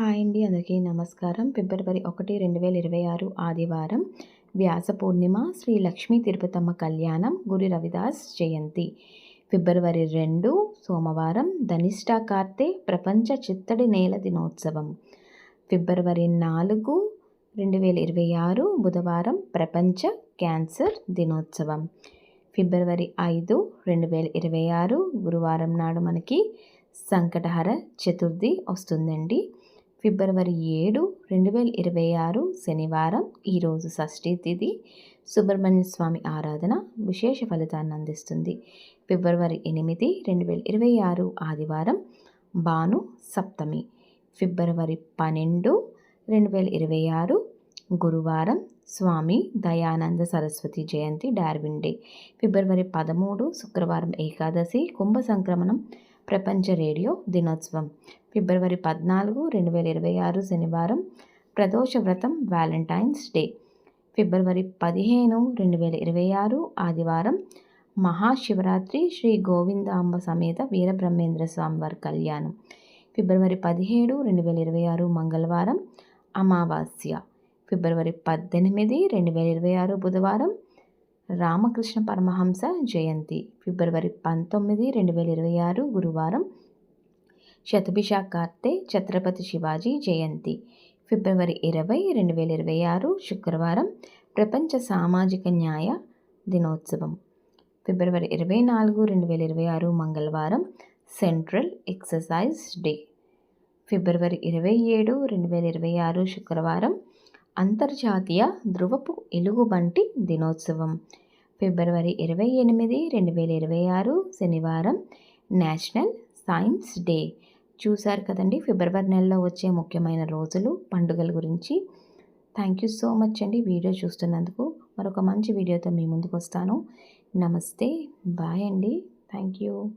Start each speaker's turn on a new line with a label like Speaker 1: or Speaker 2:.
Speaker 1: Hi అండి అందరికీ నమస్కారం. ఫిబ్రవరి ఒకటి రెండు వేల ఇరవై ఆరు ఆదివారం వ్యాస పూర్ణిమ శ్రీ లక్ష్మీ తిరుపతమ్మ కళ్యాణం గురి రవిదాస్ జయంతి. ఫిబ్రవరి రెండు సోమవారం ధనిష్ట కార్తె ప్రపంచ చిత్తడి నేల దినోత్సవం. ఫిబ్రవరి నాలుగు రెండు వేల ఇరవై ఆరు బుధవారం ప్రపంచ క్యాన్సర్ దినోత్సవం. ఫిబ్రవరి ఐదు రెండు వేల ఇరవై ఆరు గురువారం నాడు మనకి సంకటహర చతుర్థి వస్తుందండి. ఫిబ్రవరి ఏడు రెండు వేల ఇరవై ఆరు శనివారం ఈరోజు షష్ఠీ తిథి. సుబ్రహ్మణ్య స్వామి ఆరాధన విశేష ఫలితాన్ని అందిస్తుంది. ఫిబ్రవరి ఎనిమిది రెండు వేల ఇరవై ఆరు ఆదివారం భాను సప్తమి. ఫిబ్రవరి పన్నెండు రెండు వేల ఇరవై ఆరు గురువారం స్వామి దయానంద సరస్వతి జయంతి డార్విన్ డే. ఫిబ్రవరి పదమూడు శుక్రవారం ఏకాదశి కుంభ సంక్రమణం ప్రపంచ రేడియో దినోత్సవం. ఫిబ్రవరి పద్నాలుగు రెండు వేల ఇరవై ఆరు శనివారం ప్రదోష వ్రతం వ్యాలంటైన్స్ డే. ఫిబ్రవరి పదిహేను రెండు వేల ఇరవై ఆరు ఆదివారం మహాశివరాత్రి శ్రీ గోవిందాంబ సమేత వీరబ్రహ్మేంద్ర స్వామివారి కళ్యాణం. ఫిబ్రవరి పదిహేడు రెండు వేల ఇరవై ఆరు మంగళవారం అమావాస్య. ఫిబ్రవరి పద్దెనిమిది రెండు వేల ఇరవై ఆరు బుధవారం రామకృష్ణ పరమహంస జయంతి ఫిబ్రవరి పంతొమ్మిది రెండు వేల ఇరవై ఆరు గురువారం. శతభిషా కార్తె ఛత్రపతి శివాజీ జయంతి ఫిబ్రవరి ఇరవై రెండు వేల ఇరవై ఆరు శుక్రవారం. ప్రపంచ సామాజిక న్యాయ దినోత్సవం ఫిబ్రవరి ఇరవై నాలుగు రెండు వేల ఇరవై ఆరు మంగళవారం. సెంట్రల్ ఎక్సర్సైజ్ డే ఫిబ్రవరి ఇరవై ఏడు రెండు వేల ఇరవై ఆరు శుక్రవారం. అంతర్జాతీయ ధృవపు ఎలుగుబంటి దినోత్సవం. ఫిబ్రవరి ఇరవై ఎనిమిది రెండు వేల ఇరవై ఆరు శనివారం నేషనల్ సైన్స్ డే. చూశారు కదండి ఫిబ్రవరి నెలలో వచ్చే ముఖ్యమైన రోజులు పండుగల గురించి. థ్యాంక్ యూ సో మచ్ అండి వీడియో చూస్తున్నందుకు. మరొక మంచి వీడియోతో మీ ముందుకు వస్తాను. నమస్తే బాయ్ అండి. Thank you.